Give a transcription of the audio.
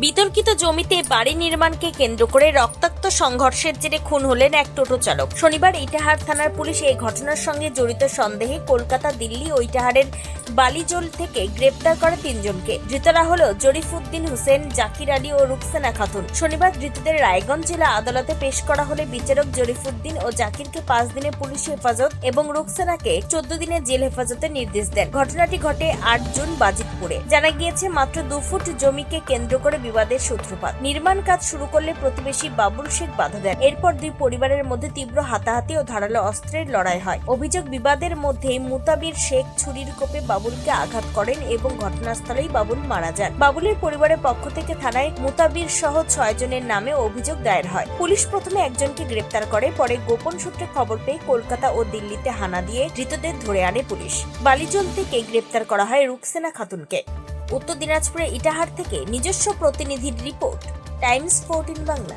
বিতর্কিত জমিতে বাড়ি নির্মাণকে কেন্দ্র করে রক্তাক্ত সংঘর্ষের জেরে খুন হলেন এক টোটো চালক। শনিবার ইটাহার থানার পুলিশ এই ঘটনার সঙ্গে জড়িত সন্দেহে কলকাতা, দিল্লি ও ইটাহারের বালিজোল থেকে গ্রেপ্তার করে তিনজনকে। ধৃতরা হল জরিফুদ্দিন হোসেন, জাকির আলী ও রুকসানা খাতুন। শনিবার ধৃতদের রায়গঞ্জ জেলা আদালতে পেশ করা হলে বিচারক জরিফুদ্দিন ও জাকিরকে পাঁচ দিনের পুলিশ হেফাজত এবং রুকসানাকে চোদ্দ দিনের জেল হেফাজতের নির্দেশ দেন। ঘটনাটি ঘটে আট জুন বাজিতপুরে। জানা গিয়েছে, মাত্র দু ফুট জমিকে কেন্দ্র করে বিবাদের সূত্রপাত। নির্মাণ কাজ শুরু করলে প্রতিবেশী বাবুল শেখ বাধা দেন। এরপর দুই পরিবারের মধ্যে তীব্র হাতাহাতি ও ধারালো অস্ত্রের লড়াই হয়। অভিযোগ, বিবাদের মধ্যেই মুতাবির শেখ ছুরির কোপে বাবুলকে আঘাত করেন এবং ঘটনাস্থলেই বাবুল মারা যান। বাবুলের পরিবারের পক্ষ থেকে থানায় মুতাবির সহ ছয় জনের নামে অভিযোগ দায়ের হয়। পুলিশ প্রথমে একজনকে গ্রেপ্তার করে, পরে গোপন সূত্রে খবর পেয়ে কলকাতা ও দিল্লিতে হানা দিয়ে ধৃতদের ধরে আনে পুলিশ। বালিজল থেকে গ্রেপ্তার করা হয় রুকসেনা খাতুনকে। উত্তর দিনাজপুরে ইটাহার থেকে নিজস্ব প্রতিনিধির রিপোর্ট, টাইমস ফোরটিন বাংলা।